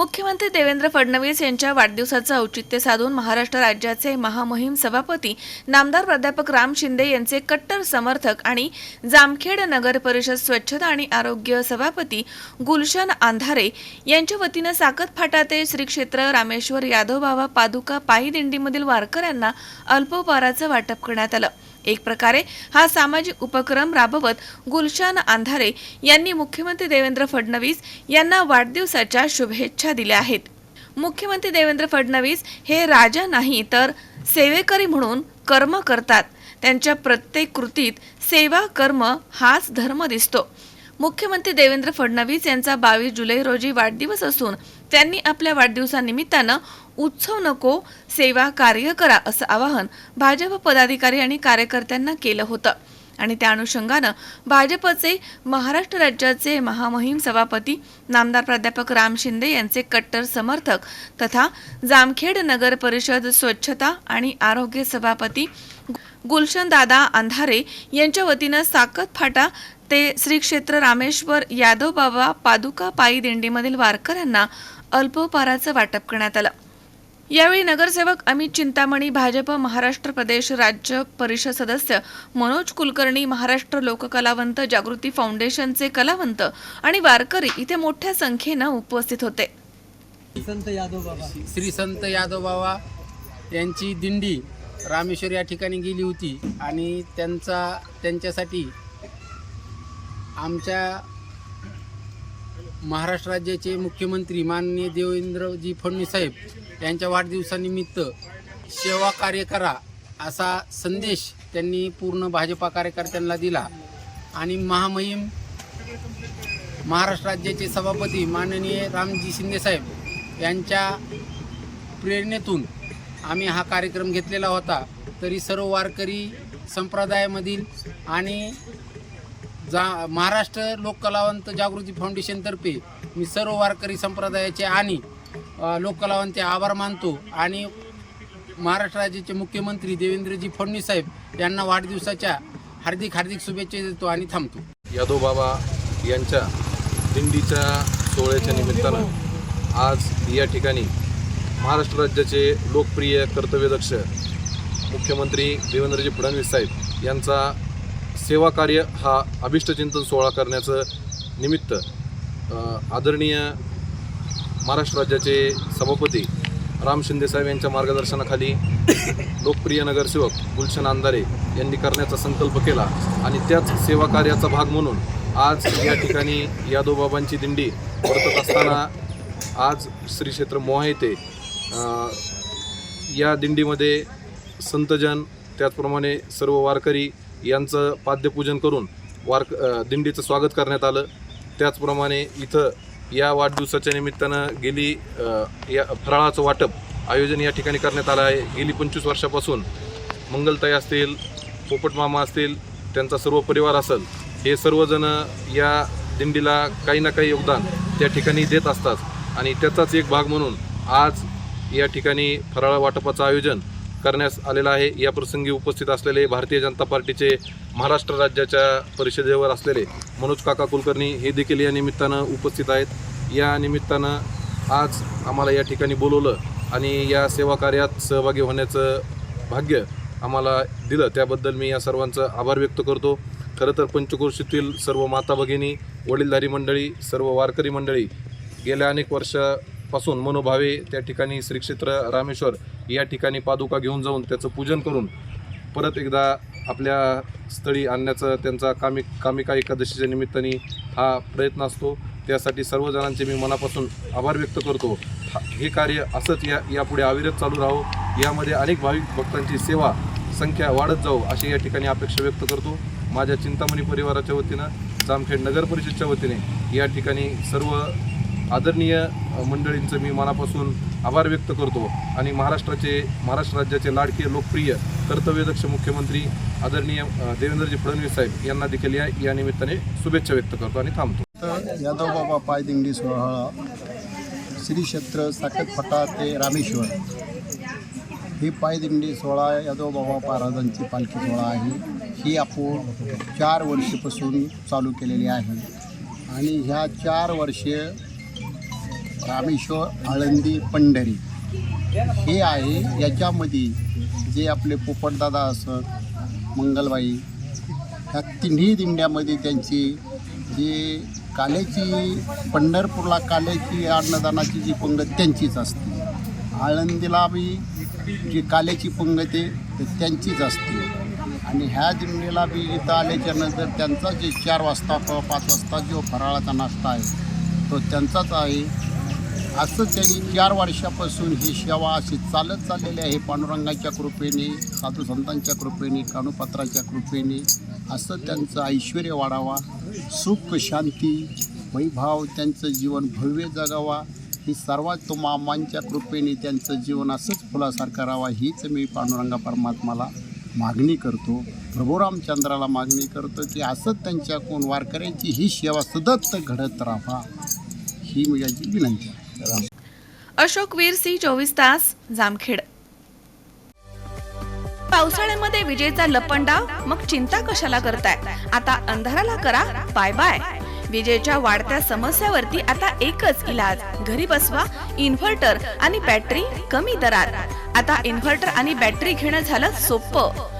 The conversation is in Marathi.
मुख्यमंत्री देवेंद्र फडणवीस यांच्या वाढदिवसाचं औचित्य साधून महाराष्ट्र राज्याचे महामहिम सभापती नामदार प्राध्यापक राम शिंदे यांचे कट्टर समर्थक आणि जामखेड नगर परिषद स्वच्छता आणि आरोग्य सभापती गुलशन आंधारे यांच्या वतीनं साकत फाटा ते श्री क्षेत्र रामेश्वर यादव बाबा पादुका पायी दिंडीमधील वारकऱ्यांना अल्पोपहाराचं वाटप करण्यात आलं. एक प्रकारे हा सामाजिक उपक्रम राबवत गुलशान आंधारे यांनी मुख्यमंत्री देवेंद्र फडणवीस यांना वाढदिवसाच्या शुभेच्छा दिल्या आहेत. मुख्यमंत्री देवेंद्र फडणवीस हे राजा नाही तर सेवेकरी म्हणून कर्म करतात. त्यांच्या प्रत्येक कृतीत सेवा कर्म हाच धर्म दिसतो. मुख्यमंत्री देवेंद्र फडणवीस यांचा बावीस जुलै रोजी वाढदिवस असून त्यांनी आपल्या वाढदिवसानिमित्तानं उत्सव नको सेवा कार्य करा असं आवाहन भाजप पदाधिकारी आणि कार्यकर्त्यांना केलं होतं. आणि त्या अनुषंगानं भाजपचे महाराष्ट्र राज्याचे महामहिम सभापती नामदार प्राध्यापक राम शिंदे यांचे कट्टर समर्थक तथा जामखेड नगर परिषद स्वच्छता आणि आरोग्य सभापती गुलशन दादा अंधारे यांच्या वतीनं साकत फाटा ते श्री क्षेत्र रामेश्वर यादव बाबा पादुका पायी दिंडीमधील वारकऱ्यांना अल्पोपाराचं वाटप करण्यात आलं. यावेळी नगरसेवक अमित चिंतामणी भाजप महाराष्ट्र प्रदेश राज्य परिषद सदस्य मनोज कुलकर्णी महाराष्ट्र लोककलावंत जागृती फाउंडेशनचे कलावंत आणि वारकरी इथे मोठ्या संख्येनं उपस्थित होते. संत यादव बाबा. श्री संत यादव बाबा यांची दिंडी रामेश्वर या ठिकाणी गेली होती आणि त्यांचा त्यांच्यासाठी आमच्या महाराष्ट्र राज्याचे मुख्यमंत्री माननीय देवेंद्रजी फडणवीस साहेब यांच्या वाढदिवसानिमित्त सेवा कार्य करा असा संदेश त्यांनी पूर्ण भाजपा कार्यकर्त्यांना दिला. आणि महामहिम महाराष्ट्र राज्याचे सभापती माननीय रामजी शिंदेसाहेब यांच्या प्रेरणेतून आम्ही हा कार्यक्रम घेतलेला होता. तरी सर्व वारकरी संप्रदायामधील आणि जा महाराष्ट्र लोककलावंत जागृती फाउंडेशनतर्फे मी सर्व वारकरी संप्रदायाचे आणि लोककलावंतचे आभार मानतो आणि महाराष्ट्र राज्याचे मुख्यमंत्री देवेंद्रजी फडणवीस साहेब यांना वाढदिवसाच्या हार्दिक हार्दिक शुभेच्छा देतो आणि थांबतो. यादव बाबा यांच्या दिंडीच्या सोहळ्याच्या निमित्तानं आज या ठिकाणी महाराष्ट्र राज्याचे लोकप्रिय कर्तव्यदक्ष मुख्यमंत्री देवेंद्रजी फडणवीस साहेब यांचा सेवा कार्य हा अभिष्टचिंतन सोहळा करण्याचं निमित्त आदरणीय महाराष्ट्र राज्याचे सभापती राम शिंदेसाहेब यांच्या मार्गदर्शनाखाली लोकप्रिय नगरसेवक गुलशन अंधारे यांनी करण्याचा संकल्प केला आणि त्याच सेवा कार्याचा भाग म्हणून आज या ठिकाणी यादवबाबांची दिंडी परतत असताना आज श्री क्षेत्र मोहा येथे या दिंडीमध्ये संतजन त्याचप्रमाणे सर्व वारकरी यांचं पाद्यपूजन करून वारक दिंडीचं स्वागत करण्यात आलं. त्याचप्रमाणे इथं या वाढदिवसाच्या निमित्तानं गेली या फराळाचं वाटप आयोजन या ठिकाणी करण्यात आलं आहे. गेली पंचवीस वर्षापासून मंगलताई असतील पोपट मामा असतील त्यांचा सर्व परिवार असेल हे सर्वजण या दिंडीला काही ना काही योगदान त्या ठिकाणी देत असतात. आणि त्याचाच एक भाग म्हणून आज या ठिकाणी फराळ वाटपाचं आयोजन करण्यास आलेला आहे. या प्रसंगी उपस्थित असलेले भारतीय जनता पार्टीचे महाराष्ट्र राज्याच्या परिषदेवर असलेले मनोज काका कुलकर्णी हे देखील या निमित्तानं उपस्थित आहेत. या निमित्तानं आज आम्हाला या ठिकाणी बोलवलं आणि या सेवा कार्यात सहभागी होण्याचं भाग्य आम्हाला दिलं. त्याबद्दल मी या सर्वांचं आभार व्यक्त करतो. खरं तर पंचक्रोशीतील सर्व माता भगिनी वडीलधारी मंडळी सर्व वारकरी मंडळी गेल्या अनेक वर्षापासून मनोभावे त्या ठिकाणी श्री क्षेत्र रामेश्वर या ठिकाणी पादुका घेऊन जाऊन त्याचं पूजन करून परत एकदा आपल्या स्थळी आणण्याचा त्यांचा कामिक कामिका एकादशीच्या निमित्ताने हा प्रयत्न असतो. त्यासाठी सर्वजणांचे मी मनापासून आभार व्यक्त करतो. हा- हे कार्य असंच या यापुढे अविरत चालू राहो. यामध्ये अनेक भाविक भक्तांची सेवा संख्या वाढत जाऊ अशी या ठिकाणी अपेक्षा व्यक्त करतो. माझ्या चिंतामणी परिवाराच्या वतीनं जामखेड नगर परिषदच्या वतीने या ठिकाणी सर्व आदरणीय मंडळींचं मी मनापासून आभार व्यक्त करतो आणि महाराष्ट्राचे महाराष्ट्र राज्याचे लाडके लोकप्रिय कर्तव्यदक्ष मुख्यमंत्री आदरणीय देवेंद्रजी फडणवीस साहेब यांना देखील या या निमित्ताने शुभेच्छा व्यक्त करतो आणि थांबतो. तर यादव बाबा पायदिंडी सोहळा श्री क्षेत्र साखतफटा ते रामेश्वर. ही पायदिंडी सोहळा यादव बाबा महाराजांची पालखी सोहळा आहे. ही आपण चार वर्षापासून चालू केलेली आहे. आणि ह्या चार वर्षे रामेश्वर आळंदी पंढरी. हे आहे याच्यामध्ये जे आपले पोपटदादा असत मंगलबाई ह्या तिन्ही दिंड्यामध्ये त्यांची जी काल्याची पंढरपूरला काल्याची अन्नदानाची जी पंगत त्यांचीच असते. आळंदीला बी जी काल्याची पंगत आहे त्यांचीच असते. आणि ह्या दिंडीला बी इथं आल्याच्यानंतर त्यांचा जे चार वाजता किंवा पाच वाजता जो फराळाचा नाश्ता आहे तो त्यांचाच आहे. असं त्यांनी चार वर्षापासून ही सेवा अशी चालत चाललेली आहे. पांडुरंगाच्या कृपेने साधू संतांच्या कृपेने कानुपात्राच्या कृपेने असं त्यांचं ऐश्वर वाढावा सुख शांती वैभाव त्यांचं जीवन भव्य जगावा. ही सर्वात मामांच्या कृपेने त्यांचं जीवन असंच फुलासारखं राहावा हीच मी पांडुरंगा परमात्माला मागणी करतो. प्रभू रामचंद्राला मागणी करतो की असंच त्यांच्याकडून वारकऱ्यांची ही सेवा सतत घडत राहा ही मी याची विनंती आहे. अशोक वीर सी चोवीस तास जामखेड. पावसाळ्यामध्ये विजेचा लपंडाव मग चिंता कशाला करताय? आता अंधाराला करा बाय बाय विजेच्या वाढत्या समस्यावरती आता एकच इलाज घरी बसवा इन्व्हर्टर आणि बॅटरी कमी दरात. आता इन्व्हर्टर आणि बॅटरी घेणं झालं सोपं